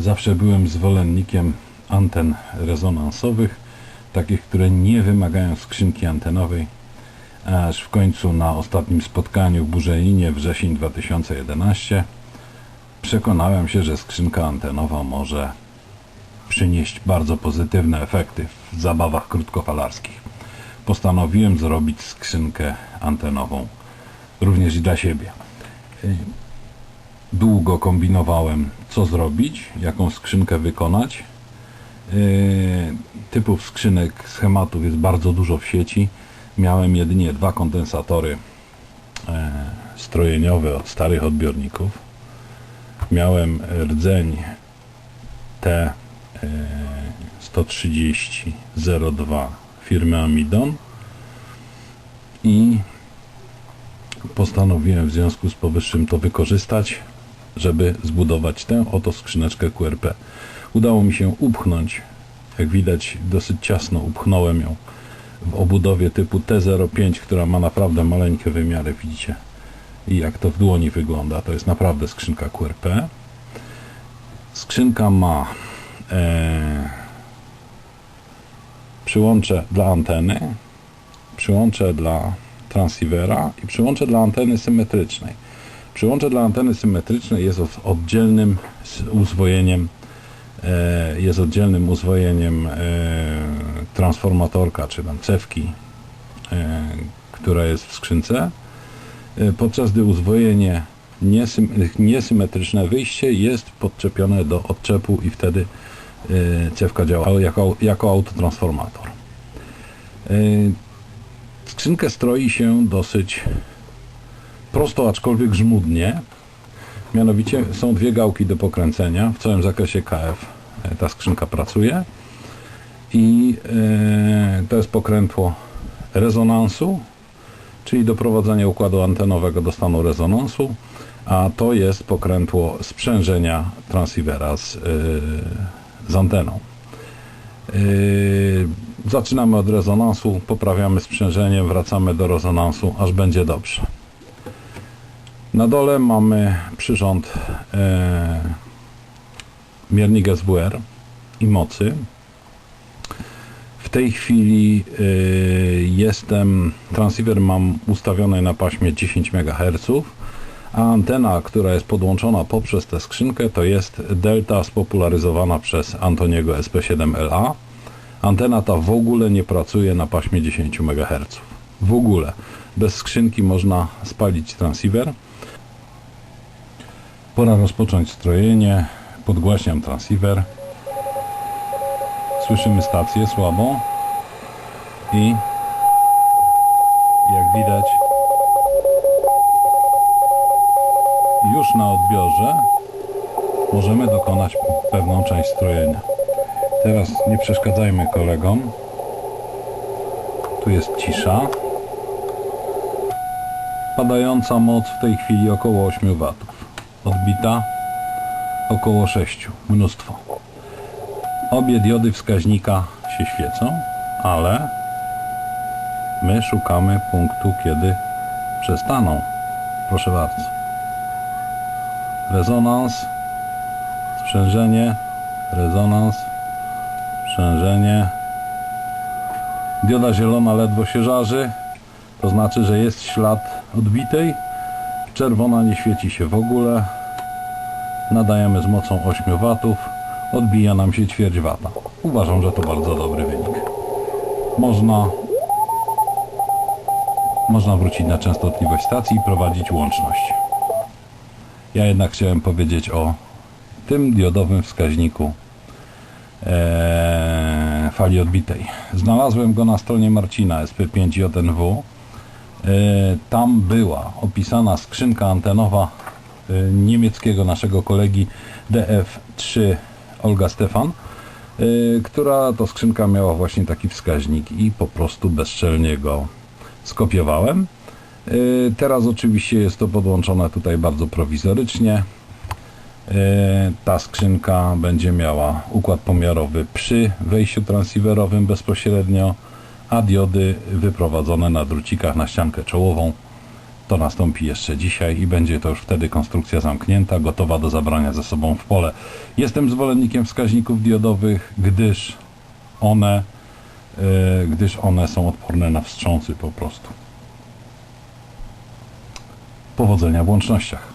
Zawsze byłem zwolennikiem anten rezonansowych, takich, które nie wymagają skrzynki antenowej, aż w końcu na ostatnim spotkaniu w Burzelinie wrzesień 2011 przekonałem się, że skrzynka antenowa może przynieść bardzo pozytywne efekty w zabawach krótkofalarskich. Postanowiłem zrobić skrzynkę antenową również i dla siebie. Długo kombinowałem, co zrobić, jaką skrzynkę wykonać. Yy, Typów skrzynek, schematów jest bardzo dużo w sieci. Miałem jedynie dwa kondensatory e, strojeniowe od starych odbiorników. Miałem rdzeń T e, 130-02 firmy Amidon i postanowiłem w związku z powyższym to wykorzystać, żeby zbudować tę oto skrzyneczkę QRP. Udało mi się upchnąć, jak widać dosyć ciasno upchnąłem ją w obudowie typu T05, która ma naprawdę maleńkie wymiary, widzicie i jak to w dłoni wygląda, to jest naprawdę skrzynka QRP. Skrzynka ma e, przyłącze dla anteny, przyłącze dla transceivera i przyłącze dla anteny symetrycznej. Przyłącze dla anteny symetrycznej jest od- oddzielnym uzwojeniem e, jest oddzielnym uzwojeniem e, transformatorka, czy tam cewki, e, która jest w skrzynce, e, podczas gdy uzwojenie niesym, niesymetryczne wyjście jest podczepione do odczepu i wtedy e, cewka działa jako, jako autotransformator. E, Skrzynkę stroi się dosyć prosto, aczkolwiek żmudnie. Mianowicie są dwie gałki do pokręcenia. W całym zakresie KF e, ta skrzynka pracuje. I e, to jest pokrętło rezonansu, czyli doprowadzenie układu antenowego do stanu rezonansu, a to jest pokrętło sprzężenia transceivera z, e, z anteną. Yy, Zaczynamy od rezonansu, poprawiamy sprzężenie, wracamy do rezonansu, aż będzie dobrze. Na dole mamy przyrząd e, miernik SWR i mocy. W tej chwili e, jestem, transceiver mam ustawiony na paśmie 10 MHz, a antena, która jest podłączona poprzez tę skrzynkę, to jest delta spopularyzowana przez Antoniego SP7LA. Antena ta w ogóle nie pracuje na paśmie 10 MHz. W ogóle. Bez skrzynki można spalić transceiver. Pora rozpocząć strojenie. Podgłaśniam transceiver. Słyszymy stację słabo. I jak widać już na odbiorze możemy dokonać pewną część strojenia. Teraz nie przeszkadzajmy kolegom. Tu jest cisza. Padająca moc w tej chwili około 8 W. Odbita około 6. Mnóstwo. Obie diody wskaźnika się świecą, ale my szukamy punktu, kiedy przestaną. Proszę bardzo. Rezonans, sprzężenie, rezonans, sprzężenie. Dioda zielona ledwo się żarzy, to znaczy, że jest ślad odbitej. Czerwona nie świeci się w ogóle. Nadajemy z mocą 8 W. Odbija nam się ćwierć wata. Uważam, że to bardzo dobry wynik. Można można wrócić na częstotliwość stacji i prowadzić łączność. Ja jednak chciałem powiedzieć o tym diodowym wskaźniku e, fali odbitej. Znalazłem go na stronie Marcina SP5JNW. E, tam była opisana skrzynka antenowa e, niemieckiego naszego kolegi DF3 Olga Stefan, e, która to skrzynka miała właśnie taki wskaźnik i po prostu bezczelnie go skopiowałem. Teraz oczywiście jest to podłączone tutaj bardzo prowizorycznie. Ta skrzynka będzie miała układ pomiarowy przy wejściu transceiverowym bezpośrednio, a diody wyprowadzone na drucikach na ściankę czołową To nastąpi jeszcze dzisiaj i będzie to już wtedy konstrukcja zamknięta, gotowa do zabrania ze sobą w pole. Jestem zwolennikiem wskaźników diodowych, gdyż one, e, gdyż one są odporne na wstrząsy po prostu. Powodzenia w łącznościach.